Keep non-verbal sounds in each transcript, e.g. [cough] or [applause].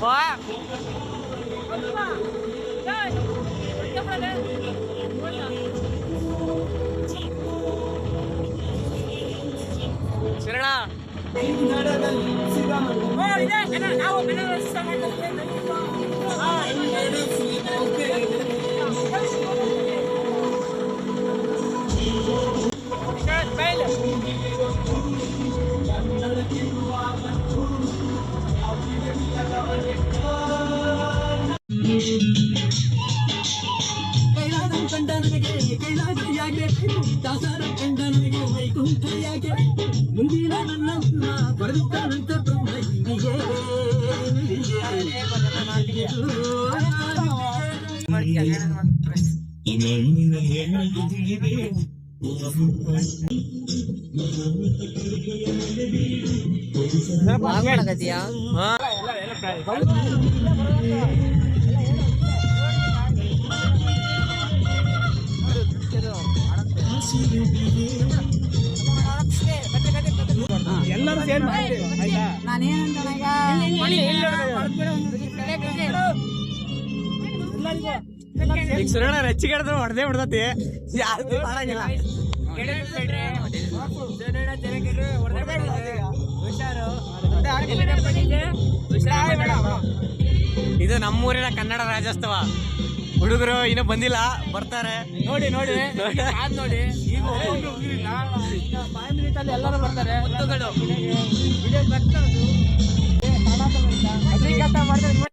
Bora! Vamos lá! Fica pra dentro! Serena! Não, não, não! Não, não, não! Não, não, não! ಮಾಡಕತ್ತೀಯಾ ಎಲ್ಲರೂ ಸೇರಿ ಮಾಡ್ತೀವಿ ಆಯ್ತಾ ಈಗ ಸುರಣ ರಚ್ಚಿಗೆ ಹಿಡಿದ್ರೆ ಹೊಡೆದೇ ಬಿಡ್ತತಿ. ಯಾರು ಮಾಡಂಗಿಲ್ಲ. ಇದು ನಮ್ಮೂರಿನ ಕನ್ನಡ ರಾಜ್ಯೋತ್ಸವ. ಹುಡುಗರು ಇನ್ನೂ ಬಂದಿಲ್ಲ ಬರ್ತಾರೆ. ನೋಡಿ ನೋಡಿ. ನೋಡಿ. ಈಗ ಫೈವ್ ಮಿನಿಟ್ ಅಲ್ಲಿ ಎಲ್ಲರೂ ಬರ್ತಾರೆ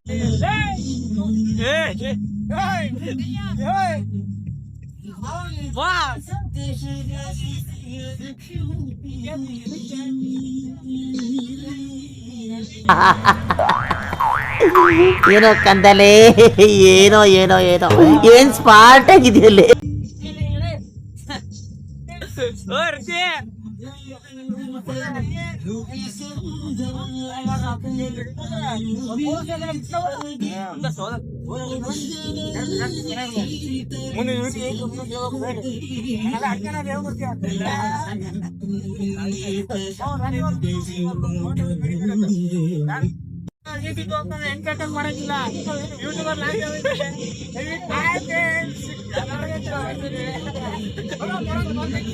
[laughs] ಏನೋ ಕಂದಲೇ ಏನೋ ಏನೋ ಏನೋ. ಏನ್ ಸ್ಪಾರ್ಟ್ ಆಗಿದೆಯಲ್ಲಿ [laughs] ಮುಂದೆ ಓ ಋಷಿ ಮುಂದೆ ಮಾಡಂಗಿಲ್ಲ ಯೂಟ್ಯೂಬರ್ ನೋಡ್ರಿ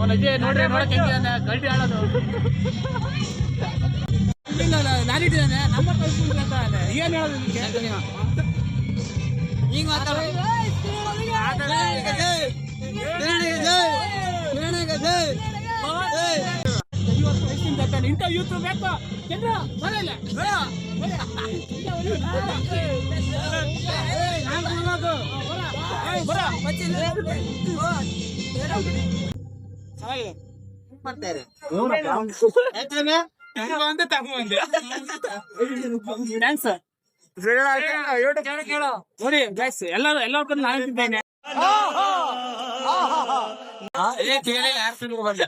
ಅವನ ಅಜ್ಜಿ ನೋಡ್ರಿ ನೋಡಕ್ ಇಲ್ಲ ಗಲ್ಟಿ ಆಳೋದು. ನಾನಿಟ್ಟಿದ್ದಾನೆ ನಮ್ಮ ಕಳ್ಸ್ಕೊಂಡ್ರೆ ಏನು ಹೇಳೋದು ನಿಮ್ಗೆ ಈಗ ಇಂಥ ಯೂಟ್ಯೂಬ್ ಬೇಕು ಚಂದ್ರ ಬರಲ್ಲ ನೋಡಿ ಗೈಸ್ ಎಲ್ಲರೂ ಎಲ್ಲರ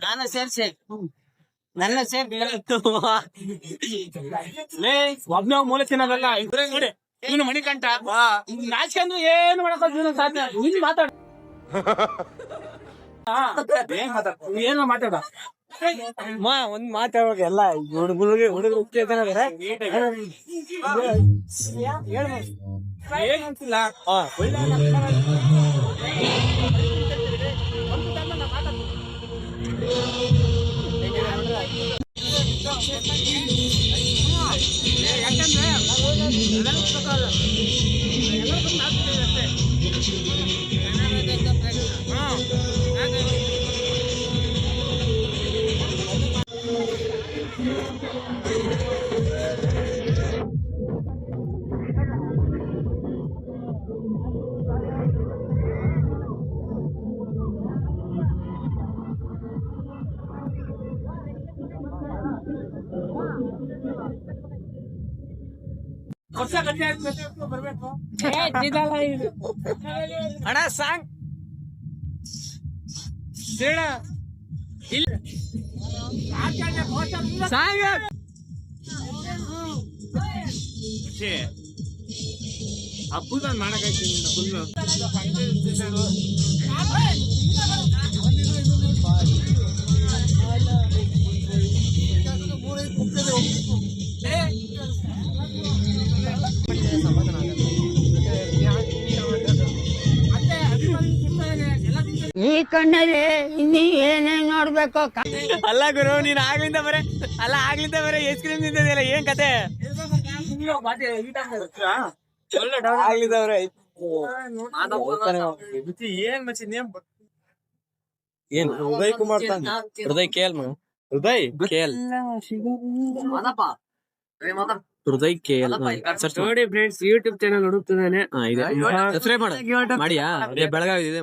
ನಾನು ಸೇರ್ಸಿ. ನನ್ನ ಸೇರ್ ಲೇ ಒಬ್ನೇ ಮೂಲೆ ತಿನ್ನೋದಲ್ಲ. ಇದ್ರೆ ನೋಡಿ ಇವನು ಮಣಿಕಂಠ. ನಾಚ್ಕೊಂಡು ಏನು ಮಾಡಕ್ ಸಾಧ್ಯ ಇಲ್ಲಿ. ಮಾತಾಡ. [laughs] ಏನೋ ಮಾತಾಡ ಮಾ ಒಂದ್ ಮಾತಾಡುವಾಗ ಎಲ್ಲ ಹುಡುಗರಿಗೆ ಹುಡುಗರು ಏನಂತಿಲ್ಲ ಯಾಕಂದ್ರೆ ಗಟ್ಟಿ ಆಯ್ತು ಅಣ್ಣ ಸಾಂಗ್ ಶ್ರೀಣ ಸಾಂಗ್ ಹಬ್ಬದ ಮಾಡಕೈತಿ ಈ ಕಣ್ಣಲ್ಲಿ ಇನ್ನಿ ಏನೇನ್ ನೋಡ್ಬೇಕು ಅಲ್ಲ ಗುರು ನೀನ್ ಆಗ್ಲಿಂದ ಬರೇ ಅಲ್ಲ ಆಗ್ಲಿಂದ ಬರೇ ಐಸ್ ಕ್ರೀಮ್ ತಿಂತಿದ್ಯಲ್ಲ ಏನ್ ಕತೆ? ಆಗ್ಲಿಂದ ಬರೇ. ಏನ್ ಮಚ್ಚಿ ನೇಮ್ ಏನ್ ಹೃದಯ್ ಕುಮಾರ್ ತಾನೆ? ಹೃದಯ್ ಹೃದಯ ಮಗ. ಹೃದಯ್ ಕೇಲ್. ಹೃದಯ್ ಕೇಲ್. ನೋಡಿ ಫ್ರೆಂಡ್ಸ್ ಯೂಟ್ಯೂಬ್ ಚಾನಲ್ ಹುಡುಕ್ತಿದ್ದಾನೆ ಸಬ್ಸ್ಕ್ರೈಬ್ ಮಾಡು. ಮಾಡಿಯಾ? ಬೆಳಗಾವಿ ಇದೆ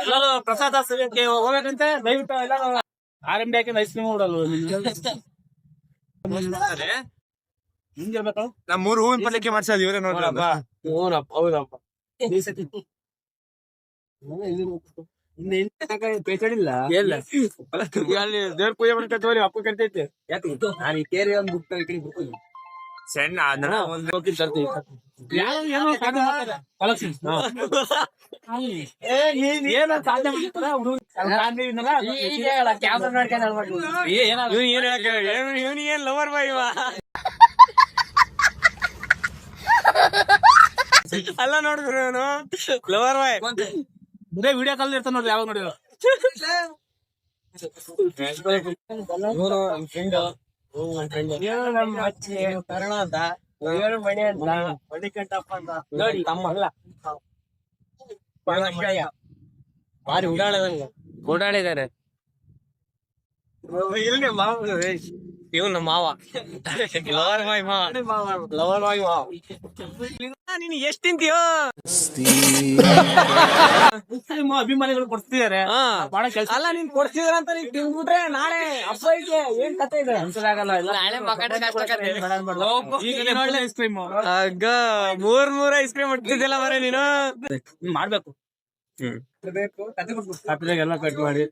ಎಲ್ಲರೂ ಪ್ರಸಾದ ಸೇವಕ್ಕೆ ಹೋಗ್ಬೇಕಂತೆ ದಯವಿಟ್ಟು ಎಲ್ಲರೂ ಆರ್ ಎಂ ಡಿ ಹಾಕಿ ಐಸ್ ಕ್ರೀಮ್ ಕೊಡಲ್ಲ ಹಿಂಗಿರ್ಬೇಕು ನಮ್ಮೂರು ಹೂವಿನ ಪಲ್ಯಕ್ಕೆ ಮಾಡ್ಸೋದು ಇವರೇ ನೋಡ್ರಪ್ಪ ಹೂನಪ್ಪ ಹೌದಪ್ಪ ಪೇಚಾಡಿಲ್ಲ ಎಲ್ಲ ಅಲ್ಲಿ ದೇವ್ರ ಪೂಜೆ ಮಾಡ್ಕೊಂತ ಅಪ್ಪ ಕರ್ತೈತೆ ಯಾಕೆ ನಾನು ಈ ಕೇರಿ ಒಂದು ಬುಕ್ ಈ ಕಡೆ ಬರ್ತೀನಿ ಸಣ್ಣ ಅದನ್ನ ಒಂದು ಹೋಗಿ ತರ್ತೀವಿ ಏನೋ ಸಾಧನೆ ಮಾಡ್ತಾರೆ. collections. ಏ, ನೀನ್ ಏನೋ ಸಾಧನೆ ಮಾಡ್ತಾರ ಹುಡುಗ. ಇವನು ಏನ್ ಲವರ್ ಬಾಯ್ [laughs] ಅಲ್ಲ ನೋಡಿದ್ರು ಇವನು. ಲವರ್ ಬಾಯ್ ಬರೇ ವಿಡಿಯೋ ಕಾಲ್ ಇರ್ತಾನ ನೋಡ್ರಿ ಯಾವಾಗ ನೋಡಿದ್ರು. ಕರ್ಣ ಅಂತ. ಇವರು ಮಣಿ ಅಂತ. ಮಣಿಕಂಠಪ್ಪ ಅಂತ. ನೋಡಿ. ತಮ್ಮ ಅಲ್ಲ. ಭಾರಿ ಓಡಾಡದಂಗ ಓಡಾಡಿದಾರೆ ಇಲ್ಲಿ ಮಾವ. ಇವನ್ ನಮ್ಮ ಮಾವ. [laughs] ಲವರ್ ಬಾಯ್ ಮಾವ. ಲವರ್ ಬಾಯ್ ಮಾವ. ನೀನು ಎಷ್ಟ್ ತಿಂತೀಯೋ? ಅಭಿಮಾನಿಗಳು ಕೊಡ್ತಿದ್ದಾರೆ. ಬಹಳ ಕೆಲಸ ಅಲ್ಲ ನೀನ್ ಕೊಡ್ತಿದಾರ ಅಂತ ನೀನ್ ತಿಂದ್ಬಿಟ್ರೆ ನಾಳೆ ಹಬ್ಬ ಐತೆ. ಏನ್ ಕತೆ ಇದೆ? ಅನ್ಸದಾಗಲ್ಲ ಈಗ ನೋಡ್ಲೆ ಐಸ್ ಕ್ರೀಮ್. ಆಗ ಮೂರ್ ಮೂರ್ ಐಸ್ ಕ್ರೀಮ್ ಹೊಡ್ತಿದ್ದಿಲ್ಲ ಮರ ನೀನು? ಮಾಡ್ಬೇಕು. ಎಲ್ಲ ಕಟ್ ಮಾಡಿ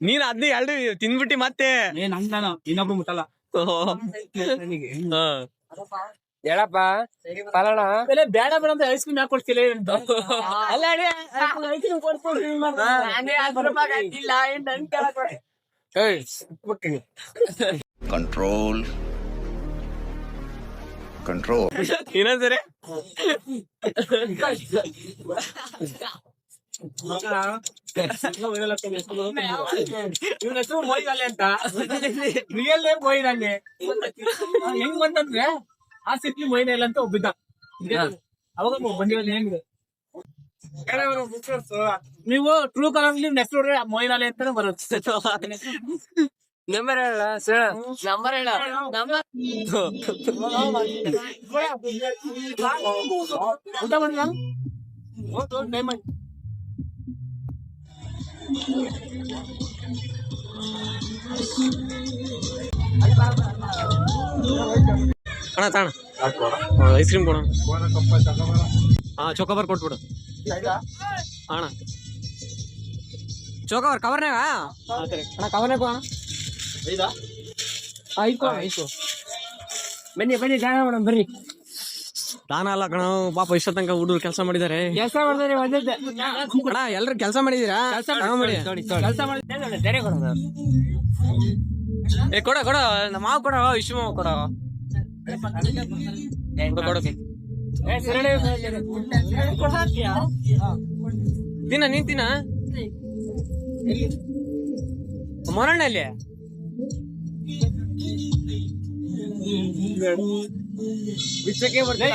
ನೀನ್ ಅದ್ನ ಎರಡು ತಿಂದ್ಬಿಟ್ಟಿ ಮತ್ತೆ? ಏ ನಾನು ಇನ್ನೊಬ್ರು ಮುಟ್ಟಲ್ಲ. ಹೇಳಪ್ಪ ಪಲಣ ಬೇಡ ಬೇಡ ಅಂತ ಐಸ್ ಕ್ರೀಮ್ ಯಾಕೆ ಕೊಡ್ತಿಲ್ಲ ಅಲ್ಲ ಐಸ್ ಕ್ರೀಮ್ ಕೊಡ್ತೀನಿ control control ಇನ್ನೊಂದ್ಸರಿ ಇವನ ಹೆಸರು ಮೊಯ್ದಾಲೆ ಅಂತ ರಿಯಲ್ ನೇಮ್ ಮೊಯ್ದಾಲೆ ಹೆಂಗ್ ಬಂತಂದ್ರೆ ಆ ಸಿಟಿ ಮೊಯ್ದಾಲೆ ಅಂತ ಒಬ್ಬಿದ್ದ ಅವಾಗ ಬಂದಿರೋದು ಹೆಂಗಿದೆ ನೀವು ಟ್ರೂ ಕಲರ್ ನಿಮ್ ಹೆಸರು ನೋಡ್ರಿ ಮೊಯ್ದಾಲೆ ಅಂತಾನೆ ಬರುತ್ತೆ ನಂಬರ್ ಹೇಳ ಸರ್ ನಂಬರ್ ಹೇಳ ಊಟ ಮಾಡಿದ ಟೈಮ್ ಅಣ್ಣ ತಾಣ ಐಸ್ ಕ್ರೀಮ್ ಕೊಡೋಣ ಹಾ ಚೋಕೋಬಾರ್ ಕೊಟ್ಬಿಡು ಅಣ್ಣ ಚೋಕೋಬಾರ್ ಕವರ್ನಾಗ ಅಣ್ಣ ಕವರ್ನಾಗ ಅಣ್ಣ ಐದು ಐದು ಬನ್ನಿ ಬನ್ನಿ ಜಾಗ ಮೇಡಮ್ ಬರ್ರಿ ದಾನ ಅಲ್ಲ ಕಣ ಪಾಪ ಇಷ್ಟ ತನಕ ಹುಡುಗರು ಕೆಲಸ ಮಾಡಿದ್ದಾರೆ ಕೆಲಸ ಮಾಡಿದ್ರೆ ಅಣ್ಣ ಎಲ್ರು ಕೆಲಸ ಮಾಡಿದೀರಾ? ಕೆಲಸ ಮಾಡಿ ಏ ಕೊಡ ಕೊಡ. ನಮ್ಮ ಮಾವ ಕೊಡ ವಿಶ್ವ ಮಾವ ಕೊಡ. ದಿನ ನಿಂತಿನ ತಿನ್ನ ನೀನ್ ತಿನ್ನ. ಮರಣ್ಣ ಅಲ್ಲಿ ಹೃದಯ್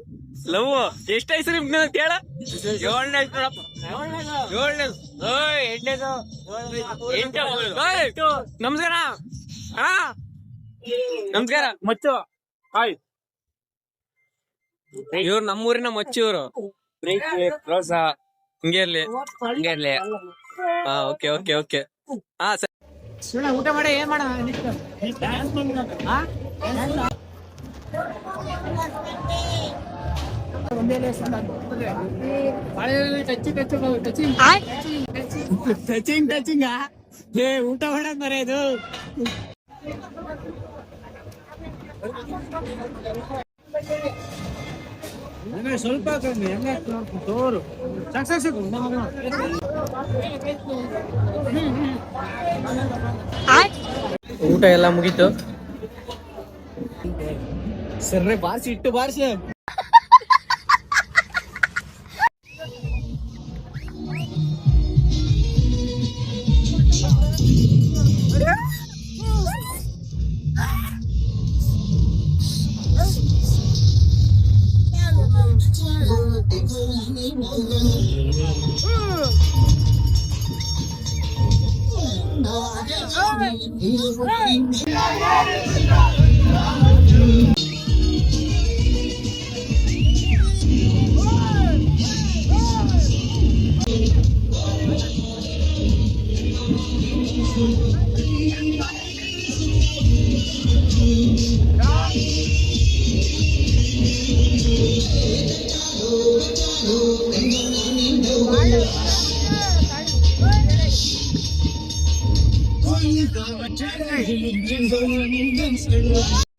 ಲವ್ ಎಷ್ಟು ಹೆಸರು ನಿಮ್ಗೆ ಕೇಳ ಏಳನೇ ಏಳನೇ ಓಯ್ ಎಂಟನೇದು ಎಂಟು ನಮಸ್ಕಾರ. ಹಾ ನಮಸ್ಕಾರ ಮಚ್ಚು. ಹಾಯ್. ಇವ್ರು ನಮ್ಮೂರಿನ ಮಚ್ಚಿ ಇವ್ರು. ರೋಸ ಹಿಂಗೆ ಇರ್ಲಿ. ಹಂಗೆ ಇರ್ಲಿ. ಹಾ ಓಕೆ ಓಕೆ ಓಕೆ. ಹಾ ಸರಿ ಊಟ ಮಾಡಿ ಏನ್ ಮಾಡ ಟಚಿಂಗ್ ಟಚಿಂಗ್ ಏ ಊಟ ಹೊಡಕ್ ಬರ ಇದು. ಸ್ವಲ್ಪ ಕಮ್ಮಿ ಹೆಂಗ ತೋರು ಸಕ್ಸಸ್ ಸಾಕು ಸಾಕು ಊಟ ಎಲ್ಲ ಮುಗೀತು. ಸರ್ರೆ ಬಾರಿಸಿ ಇಟ್ಟು ಬಾರ್ಸಿ. Oh, Thank you.